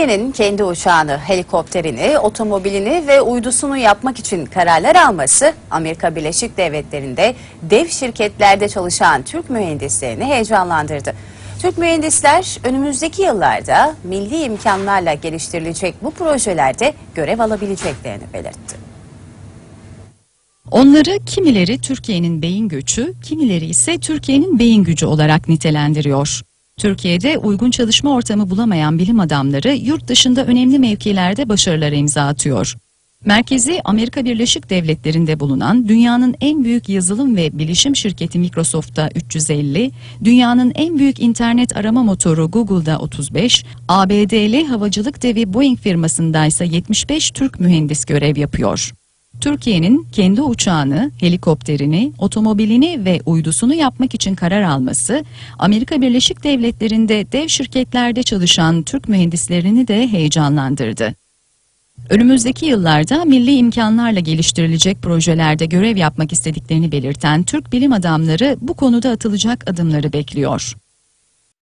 Türkiye'nin kendi uçağını, helikopterini, otomobilini ve uydusunu yapmak için kararlar alması Amerika Birleşik Devletleri'nde dev şirketlerde çalışan Türk mühendislerini heyecanlandırdı. Türk mühendisler önümüzdeki yıllarda milli imkanlarla geliştirilecek bu projelerde görev alabileceklerini belirtti. Onları kimileri Türkiye'nin beyin göçü, kimileri ise Türkiye'nin beyin gücü olarak nitelendiriyor. Türkiye'de uygun çalışma ortamı bulamayan bilim adamları yurt dışında önemli mevkilerde başarılara imza atıyor. Merkezi Amerika Birleşik Devletleri'nde bulunan dünyanın en büyük yazılım ve bilişim şirketi Microsoft'ta 350, dünyanın en büyük internet arama motoru Google'da 35, ABD'li havacılık devi Boeing firmasında ise 75 Türk mühendis görev yapıyor. Türkiye'nin kendi uçağını, helikopterini, otomobilini ve uydusunu yapmak için karar alması, Amerika Birleşik Devletleri'nde dev şirketlerde çalışan Türk mühendislerini de heyecanlandırdı. Önümüzdeki yıllarda milli imkanlarla geliştirilecek projelerde görev yapmak istediklerini belirten Türk bilim adamları bu konuda atılacak adımları bekliyor.